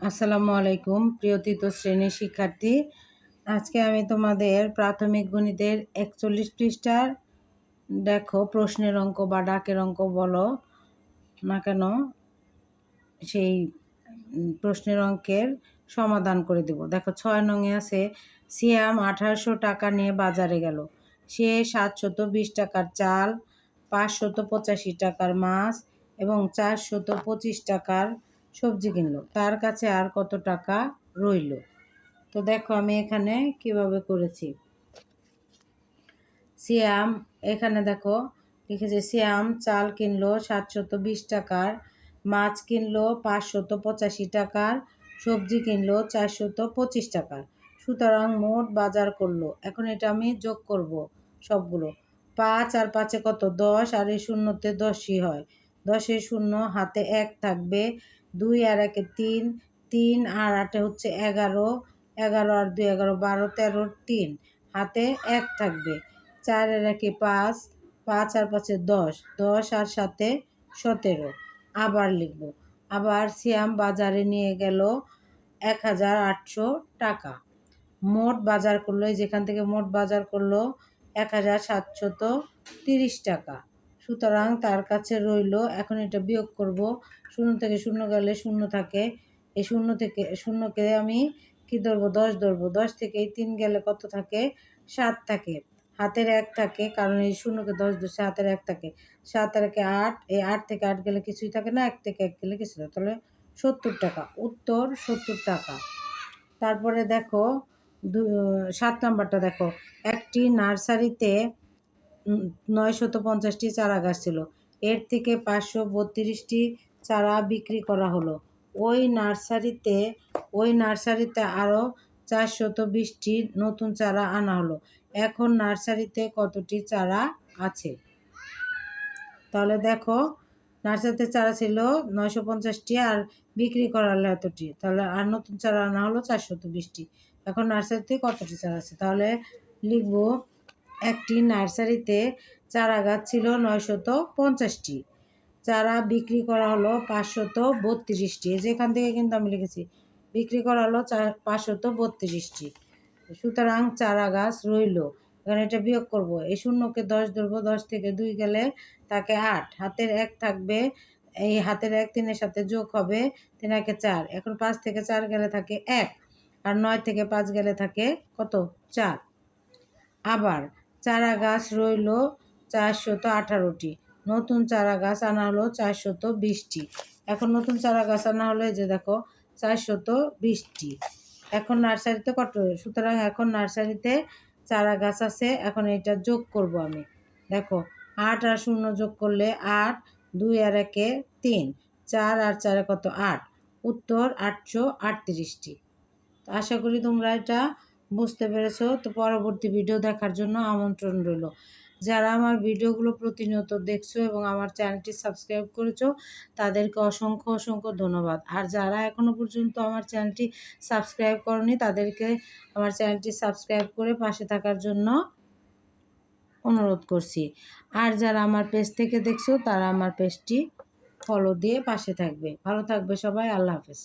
আসসালামু আলাইকুম, প্রিয় তৃতীয় শ্রেণির শিক্ষার্থী। আজকে আমি তোমাদের প্রাথমিক গণিতের একচল্লিশ পৃষ্ঠার, দেখো প্রশ্নের অঙ্ক বা ডাকের অঙ্ক বলো না কেন, সেই প্রশ্নের অঙ্কের সমাধান করে দেব। দেখো ছয় নঙে আছে, সিয়াম আঠারোশো টাকা নিয়ে বাজারে গেল। সে সাতশত বিশ টাকার চাল, পাঁচশত পঁচাশি টাকার মাছ এবং চারশত পঁচিশ টাকার সবজি কিনলো। তার কাছে আর কত টাকা রইল? তো দেখো আমি এখানে কীভাবে করেছি। সিয়াম, এখানে দেখো লিখেছে, সিয়াম চাল কিনলো সাতশত বিশ টাকার, মাছ কিনলো পাঁচশত পঁচাশি টাকার, সবজি কিনলো চারশত পঁচিশ টাকার। সুতরাং মোট বাজার করল। এখন এটা আমি যোগ করব সবগুলো। পাঁচ আর পাঁচে কত? দশ, আর এই শূন্যতে দশই হয়। দশে শূন্য, হাতে এক থাকবে দুই আর একে তিন তিন আর আটে হচ্ছে এগারো এগারো আর দুই, এগারো, বারো, তেরো, তিন। হাতে এক থাকবে। চার আর একে পাঁচ পাঁচ আর পাঁচে দশ দশ আর সাথে সতেরো। আবার লিখব। আবার সিয়াম বাজারে নিয়ে গেল এক হাজার আটশো টাকা। মোট বাজার করল যেখান থেকে মোট বাজার করল, এক হাজার সাতশত তিরিশ টাকা। সুতরাং তার কাছে রইল, এখন এটা বিয়োগ করব। শূন্য থেকে শূন্য গেলে শূন্য থাকে। এই শূন্য থেকে, শূন্যকে আমি কি ধরবো? দশ ধরবো। দশ থেকে এই তিন গেলে কত থাকে? সাত থাকে। হাতের এক থাকে, কারণ এই শূন্যকে দশ ধরছে হাতের এক থাকে। সাত আর একে আট, এই আট থেকে আট গেলে কিছুই থাকে না, এক থেকে এক গেলে কিছু থাকে তাহলে সত্তর টাকা। উত্তর, সত্তর টাকা। তারপরে দেখো সাত নাম্বারটা দেখো। একটি নার্সারিতে নয়শত পঞ্চাশটি চারা গাছ ছিল। এর থেকে পাঁচশো বত্রিশটি চারা বিক্রি করা হলো। ওই নার্সারিতে ওই নার্সারিতে আরও চারশত বিশটি নতুন চারা আনা হলো। এখন নার্সারিতে কতটি চারা আছে? তাহলে দেখো, নার্সারিতে চারা ছিল নয়শো পঞ্চাশটি আর বিক্রি করা হলো এতটি। তাহলে আর নতুন চারা আনা হলো চারশত বিশটি এখন নার্সারিতে কতটি চারা আছে? তাহলে লিখব একটি নার্সারিতে চারা গাছ ছিল নয়শত পঞ্চাশটি। চারা বিক্রি করা হলো পাঁচশত বত্রিশটি। যেখান থেকে কিন্তু আমি লিখেছি, বিক্রি করা হলো চার পাঁচশত বত্রিশটি। সুতরাং চারা গাছ রইল। এখানে এটা বিয়োগ করব। এই শূন্যকে দশ ধরবো, দশ থেকে দুই গেলে তাকে আট। হাতের এক থাকবে, এই হাতের এক তিনের সাথে যোগ হবে তিন একে চার। এখন পাঁচ থেকে চার গেলে থাকে এক। আর নয় থেকে পাঁচ গেলে থাকে কত? চার। আবার চারা গাছ রইল চারশত আঠারোটি। নতুন চারা গাছ আনা হলো চারশত বিশটি। এখন নতুন চারা গাছ আনা হলো যে দেখো, চারশত বিশটি। এখন নার্সারিতে কত? সুতরাং এখন নার্সারিতে চারা গাছ আছে, এখন এটা যোগ করব আমি। দেখো, আট আর শূন্য যোগ করলে আট, দুই আর একে তিন, চার আর চারে কত? আট। উত্তর আটশো আটত্রিশটি। আশা করি তোমরা এটা বুঝতে পেরেছ? তো পরবর্তী ভিডিও দেখার জন্য আমন্ত্রণ রইল। যারা আমার ভিডিওগুলো প্রতিনিয়ত দেখছ এবং আমার চ্যানেলটি সাবস্ক্রাইব করেছ, তাদেরকে অসংখ্য অসংখ্য ধন্যবাদ। আর যারা এখনও পর্যন্ত আমার চ্যানেলটি সাবস্ক্রাইব করনি, তাদেরকে আমার চ্যানেলটি সাবস্ক্রাইব করে পাশে থাকার জন্য অনুরোধ করছি। আর যারা আমার পেজ থেকে দেখছ, তারা আমার পেজটি ফলো দিয়ে পাশে থাকবে। ভালো থাকবে সবাই, আল্লাহ হাফেজ।